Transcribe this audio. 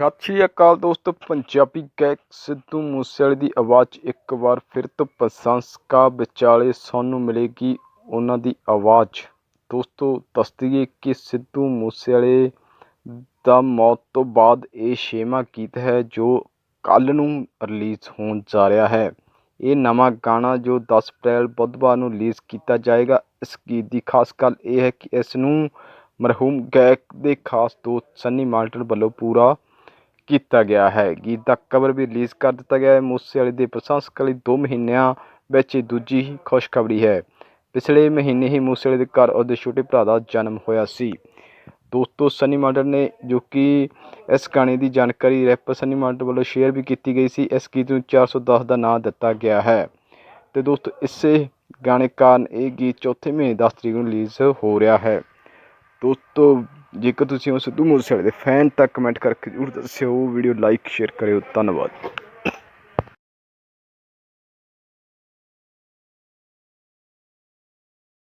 ਸਤਿ ਸ਼੍ਰੀ ਅਕਾਲ ਦੋਸਤੋ, ਪੰਜਾਬੀ ਗਾਇਕ ਸਿੱਧੂ ਮੂਸੇਵਾਲੇ ਦੀ ਆਵਾਜ਼ 'ਚ ਇੱਕ ਵਾਰ ਫਿਰ ਤੋਂ ਪ੍ਰਸ਼ੰਸਕਾਂ ਵਿਚਾਲੇ ਸਾਨੂੰ ਮਿਲੇਗੀ ਉਹਨਾਂ ਦੀ ਆਵਾਜ਼। ਦੋਸਤੋ, ਦੱਸ ਦਈਏ ਕਿ ਸਿੱਧੂ ਮੂਸੇਵਾਲੇ ਦਾ ਮੌਤ ਤੋਂ ਬਾਅਦ ਇਹ ਛੇਵਾਂ ਗੀਤ ਹੈ ਜੋ ਕੱਲ੍ਹ ਨੂੰ ਰਿਲੀਜ਼ ਹੋਣ ਜਾ ਰਿਹਾ ਹੈ। ਇਹ ਨਵਾਂ ਗਾਣਾ ਜੋ 10 ਅਪ੍ਰੈਲ ਬੁੱਧਵਾਰ ਨੂੰ ਰਿਲੀਜ਼ ਕੀਤਾ ਜਾਏਗਾ, ਇਸ ਗੀਤ ਦੀ ਖਾਸ ਗੱਲ ਇਹ ਹੈ ਕਿ ਇਸ ਨੂੰ ਮਰਹੂਮ ਗਾਇਕ ਦੇ ਖਾਸ ਦੋਸਤ ਸੰਨੀ ਮਾਲਟਰ ਵੱਲੋਂ ਪੂਰਾ ਕੀਤਾ ਗਿਆ ਹੈ। ਗੀਤ ਦਾ ਕਵਰ ਵੀ ਰਿਲੀਜ਼ ਕਰ ਦਿੱਤਾ ਗਿਆ ਹੈ। ਮੂਸੇਵਾਲੇ ਦੇ ਪ੍ਰਸ਼ੰਸਕਾਂ ਲਈ 2 ਮਹੀਨਿਆਂ ਵਿੱਚ ਦੂਜੀ ਹੀ ਖੁਸ਼ਖਬਰੀ ਹੈ। ਪਿਛਲੇ ਮਹੀਨੇ ਹੀ ਮੂਸੇਵਾਲੇ ਦੇ ਘਰ ਉਹਦੇ ਛੋਟੇ ਭਰਾ ਦਾ ਜਨਮ ਹੋਇਆ ਸੀ। ਦੋਸਤੋ ਸਨੀ ਮਾਡਲ ਨੇ ਜੋ ਕਿ ਇਸ ਗਾਣੇ ਦੀ ਜਾਣਕਾਰੀ ਰੈਪਰ ਸਨੀ ਮਾਡਲ ਵੱਲੋਂ ਸ਼ੇਅਰ ਵੀ ਕੀਤੀ ਗਈ ਸੀ, ਇਸ ਗੀਤ ਨੂੰ 410 ਦਾ ਨਾਮ ਦਿੱਤਾ ਗਿਆ ਹੈ। ਤੇ ਦੋਸਤੋ, ਇਸੇ ਗਾਣੇ ਕਾਰਨ ਇਹ ਗੀਤ ਚੌਥੇ ਮਹੀਨੇ 10 ਤਰੀਕ ਨੂੰ ਰਿਲੀਜ਼ ਹੋ ਰਿਹਾ ਹੈ। ਦੋਸਤੋ ਜੇਕਰ ਤੁਸੀਂ ਉਹ ਸਿੱਧੂ ਮੂਸੇਵਾਲੇ ਦੇ ਫੈਨ ਤਾਂ ਕਮੈਂਟ ਕਰਕੇ ਜ਼ਰੂਰ ਦੱਸਿਓ, ਵੀਡੀਓ ਲਾਈਕ ਸ਼ੇਅਰ ਕਰਿਓ, ਧੰਨਵਾਦ।